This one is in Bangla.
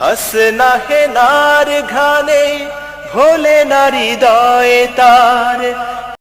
হাসনা হে নার ঘানে ভোলে নারী দয় তার।